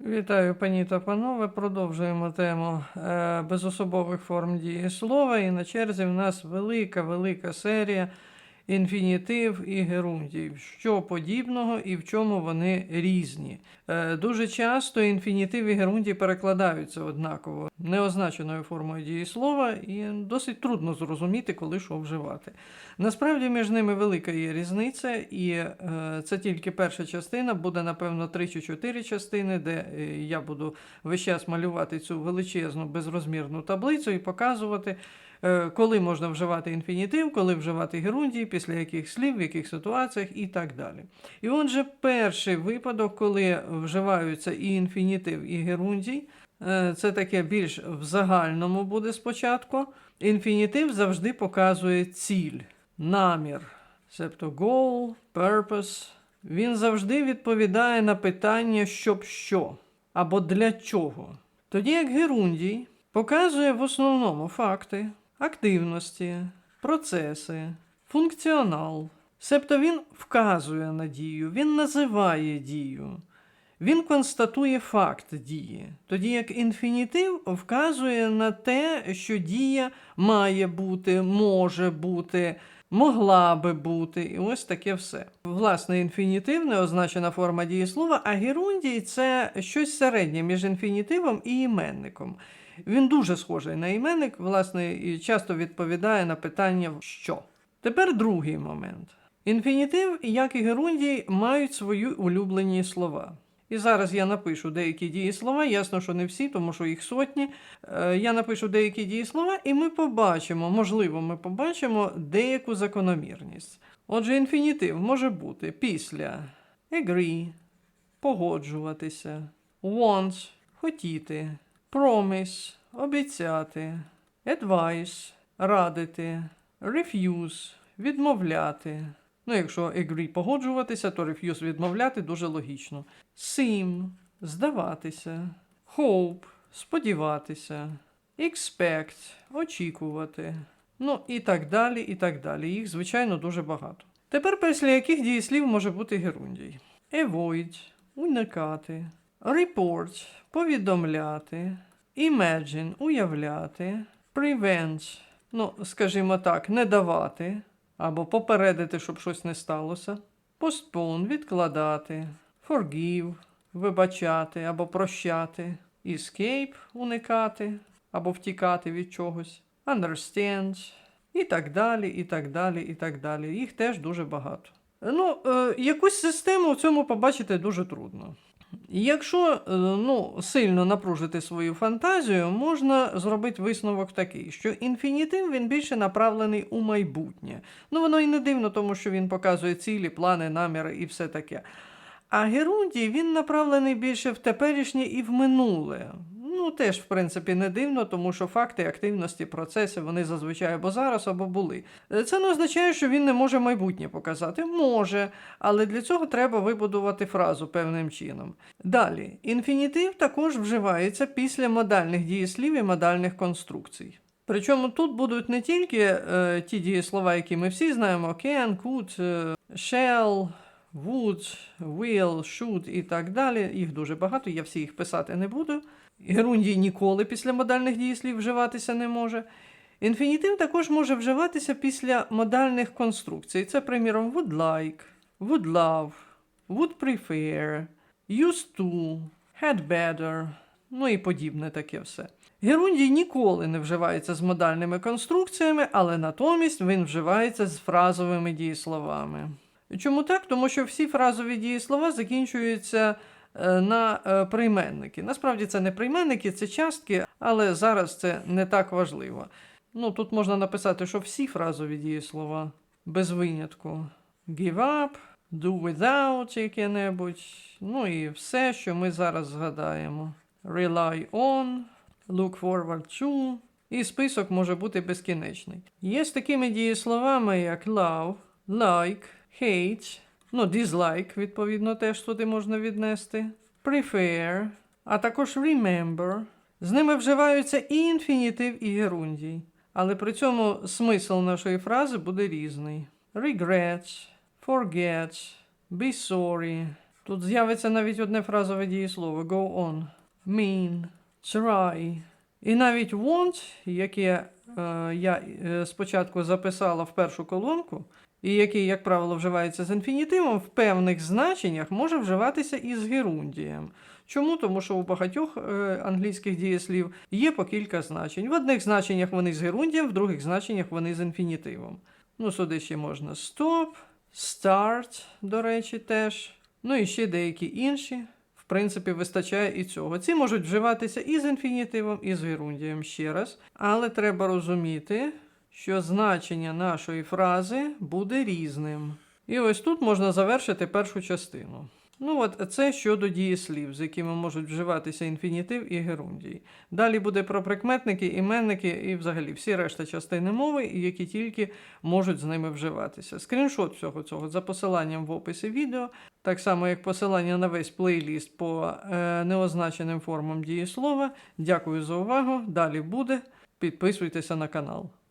Вітаю, пані та панове. Продовжуємо тему е, безособових форм дії слова. І на черзі в нас велика, велика серія інфінітив і герундів. Що подібного і в чому вони різні. Е, дуже часто інфінітив і герундій перекладаються однаково неозначеною формою дієслова, і досить трудно зрозуміти, коли що вживати. Насправді між ними велика є різниця, і е, це тільки перша частина, буде, напевно, три чи чотири частини, де е, я буду весь час малювати цю величезну безрозмірну таблицю і показувати, коли можна вживати інфінітив, коли вживати герундій, після яких слів, в яких ситуаціях і так далі. І отже, перший випадок, коли вживаються і інфінітив, і герундій, е, це таке більш в загальному буде спочатку. Інфінітив завжди показує ціль, намір, себто goal, purpose. Він завжди відповідає на питання щоб що або для чого. Тоді як герундій показує в основному факти, активності, процеси, функціонал. Себто він вказує на дію, він називає дію. Він констатує факт дії, тоді як інфінітив вказує на те, що дія має бути, може бути, могла би бути, і ось таке все. Власне, інфінітив не означена форма дієслова, а герундій це щось середнє між інфінітивом і іменником. Він дуже схожий на іменник, власне, і часто відповідає на питання що. Тепер другий момент. Інфінітив, як і герундій, мають свої улюблені слова. І зараз я напишу деякі дієслова, ясно, що не всі, тому що їх сотні. Е, Я напишу деякі дієслова, і ми побачимо, можливо, ми побачимо деяку закономірність. Отже, інфінітив може бути після agree, погоджуватися, want, хотіти, promise, обіцяти, advice, радити, refuse, відмовляти. Ну, якщо agree погоджуватися, то refuse відмовляти дуже логічно. Seem – здаватися, hope – сподіватися, expect – очікувати. Ну і так далі, і так далі. Їх, звичайно, дуже багато. Тепер після яких дієслів може бути герундій? Avoid – уникати, report – повідомляти, imagine – уявляти, prevent – ну, скажімо так, не давати або попередити, щоб щось не сталося, postpone – відкладати, forgive – вибачати або прощати, escape – уникати або втікати від чогось, understand і так далі, і так далі, і так далі. Їх теж дуже багато. Ну, е, якусь систему в цьому побачити дуже трудно. Якщо е, ну, сильно напружити свою фантазію, можна зробити висновок такий, що інфінітив він більше направлений у майбутнє. Ну, воно і не дивно, тому що він показує цілі, плани, наміри і все таке. А герундій він направлений більше в теперішнє і в минуле. Ну, теж, в принципі, не дивно, тому що факти активності, процеси вони зазвичай або зараз, або були. Е, Це не означає, що він не може майбутнє показати. Може, але для цього треба вибудувати фразу певним чином. Далі, інфінітив також вживається після модальних дієслів і модальних конструкцій. Причому тут будуть не тільки е, ті дієслова, які ми всі знаємо: can, could, е, shall, would, will, should і так далі. Їх дуже багато, я всі їх писати не буду. Герундій ніколи після модальних дієслів вживатися не може. Інфінітив також може вживатися після модальних конструкцій. Це, приміром, would like, would love, would prefer, used to, had better, ну і подібне таке все. Герундій ніколи не вживається з модальними конструкціями, але натомість він вживається з фразовими дієсловами. Чому так? Тому що всі фразові дієслова закінчуються на е, прийменники. Насправді це не прийменники, це частки, але зараз це не так важливо. Ну, тут можна написати, що всі фразові дієслова без винятку. Give up, do without яке-небудь. Ну і все, що ми зараз згадаємо. Rely on, look forward to. І список може бути безкінечний. Є з такими дієсловами, як love, like, hate, ну, dislike, відповідно, теж туди можна віднести, prefer, а також remember. З ними вживаються і інфінітив, і герундій. Але при цьому смисл нашої фрази буде різний. Regret, forget, be sorry, Тут з'явиться навіть одне фразове дієслово go on, mean, try. І навіть want, яке е, я е, спочатку записала в першу колонку, і який, як правило, вживається з інфінітивом, в певних значеннях може вживатися і з герундієм. Чому? Тому що у багатьох е, англійських дієслів є по кілька значень. В одних значеннях вони з герундієм, в других значеннях вони з інфінітивом. Ну, сюди ще можна stop, start, до речі, теж. Ну і ще деякі інші. В принципі, вистачає і цього. Ці можуть вживатися і з інфінітивом, і з герундієм ще раз. Але треба розуміти, що значення нашої фрази буде різним. І ось тут можна завершити першу частину. Ну, от це щодо дієслів, з якими можуть вживатися інфінітив і герундій. Далі буде про прикметники, іменники і взагалі всі решта частини мови, які тільки можуть з ними вживатися. Скріншот всього цього за посиланням в описі відео, так само як посилання на весь плейліст по е, неозначеним формам дієслова. Дякую за увагу. Далі буде. Підписуйтеся на канал.